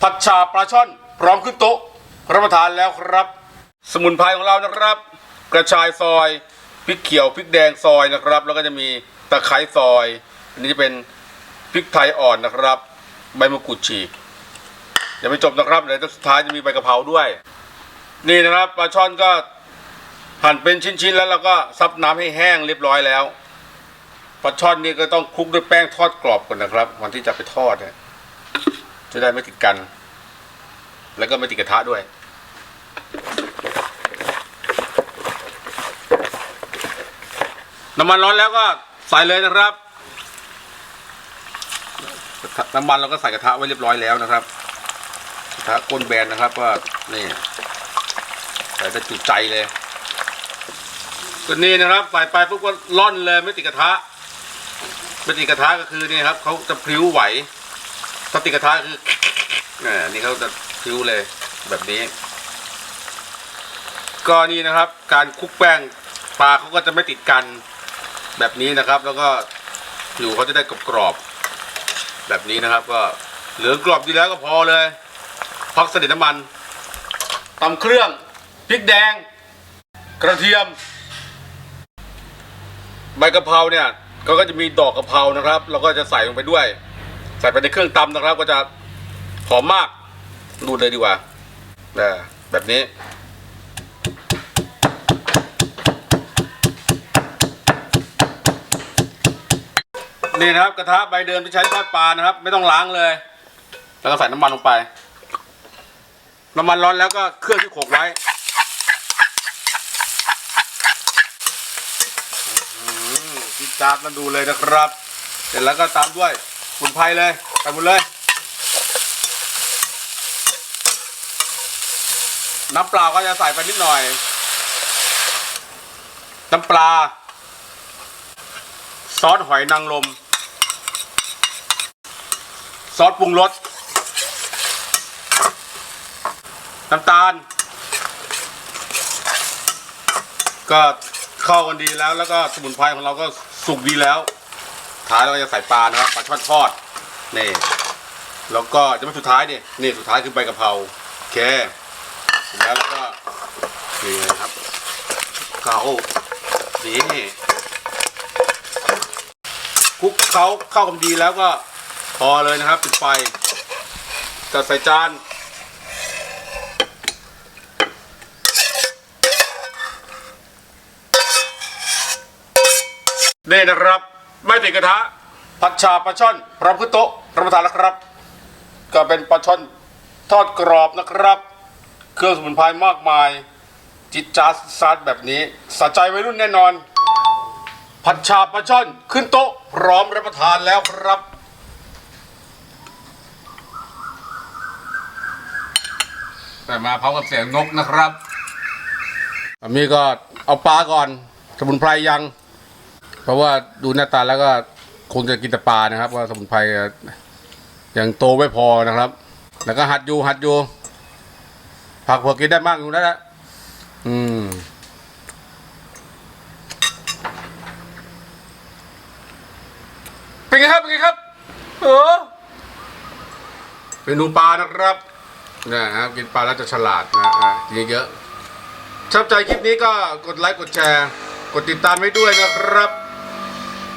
ผัดชาปลาช่อนพร้อมขึ้นโต๊ะรับประทานแล้วครับ สมุนไพรของเรานะครับ กระชายซอยพริกเขียวพริกแดงซอยนะครับ แล้วก็จะมีตะไคร้ซอย อันนี้จะเป็นพริกไทยอ่อนนะครับ ใบมะกรูดฉีกยังไม่จบนะครับเดี๋ยวสุดท้ายจะมีใบกะเพราด้วย นี่นะครับปลาช่อนก็หั่นเป็นชิ้นๆแล้วเราก็ซับน้ำให้แห้งเรียบร้อยแล้วปลาช่อนนี่ก็ต้องคลุกด้วยแป้งทอดกรอบก่อนนะครับวันที่จะไปทอดเนี่ย จะได้ไม่ติดกัน แล้วก็ไม่ติดกระทะด้วย น้ำมันร้อนแล้วก็ใส่เลยนะครับ น้ำมันเราก็ใส่กระทะไว้เรียบร้อยแล้วนะครับกระทะก้นแบนนะครับก็นี่ใส่ได้จุใจเลยก็นี่นะครับใส่ไปปุ๊บก็ล่อนเลยไม่ติดกระทะไม่ติดกระทะก็คือนี่ครับเขาจะพลิ้วไหว ถ้าติดกระทะคือนี่นี่เขาจะพิ้วเลยแบบนี้ ก็นี่นะครับ การคลุกแป้งปลาเขาก็จะไม่ติดกันแบบนี้นะครับ แล้วก็ผิวเขาจะได้กรอบๆแบบนี้นะครับ ก็เหลืองกรอบดีแล้วก็พอเลยพักสนิทน้ำมันตำเครื่องพริกแดง กระเทียม ใบกะเพราเนี่ยก็ก็จะมีดอกกะเพรานะครับ เราก็จะใส่ลงไปด้วย ใส่ไปในเครื่องตำนะครับ ก็จะหอมมากดูเลยดีกว่านะแบบนี้ นี่นะครับกระทะใบเดิมที่ใช้ทอดปลานะครับ ไม่ต้องล้างเลย แล้วก็ใส่น้ำมันลงไป น้ำมันร้อนแล้วก็เครื่องที่โขกไว้จิดจาดมาดูเลยนะครับ เสร็จแล้วก็ตามด้วย ขุนไพรเลยไปหมดเลย น้ำเปล่าก็จะใส่ไปนิดหน่อย น้ำปลา ซอสหอยนางรมซอสปรุงรส น้ำตาล ก็เข้ากันดีแล้วแล้วก็สมุนไพรของเราก็สุกดีแล้ว ท้ายเราก็จะใส่ปลานะครับปลาช่อนทอดนี่แล้วก็จะไม่สุดท้ายดินี่สุดท้ายคือใบกะเพราโอเคแล้วแล้วก็นี่นะครับเขาดีนี่คลุกเขาเข้ากันดีแล้วก็พอเลยนะครับปิดไฟจัดใส่จานนี่นะครับ ไม่ติดกระทะผัดชาปลาช่อนพร้อมขึ้นโต๊ะรับประทานแล้วครับ ก็เป็นปลาช่อนทอดกรอบนะครับ เครื่องสมุนไพรมากมาย จิตจาซาดแบบนี้สะใจวัยรุ่นแน่นอน ผัดชาปลาช่อนขึ้นโต๊ะพร้อมรับประทานแล้วครับ แต่มาพร้อมกับเสียงนกนะครับอันนี้ก็เอาปลาก่อน สมุนไพรยัง เพราะว่าดูหน้าตาแล้วก็คงจะกินแต่ปลานะครับ ว่าสมุนไพรยังโตไม่พอนะครับ แล้วก็หัดอยู่หัดอยู่ผักผักกินได้มากอยู่แล้วละอืมเป็นไงครับเป็นไงครับเออเป็นหนูปลานะครับนะครับกินปลาแล้วจะฉลาดนะอะเยอะๆชอบใจคลิปนี้ก็กดไลค์กดแชร์ กดติดตามไว้ด้วยนะครับ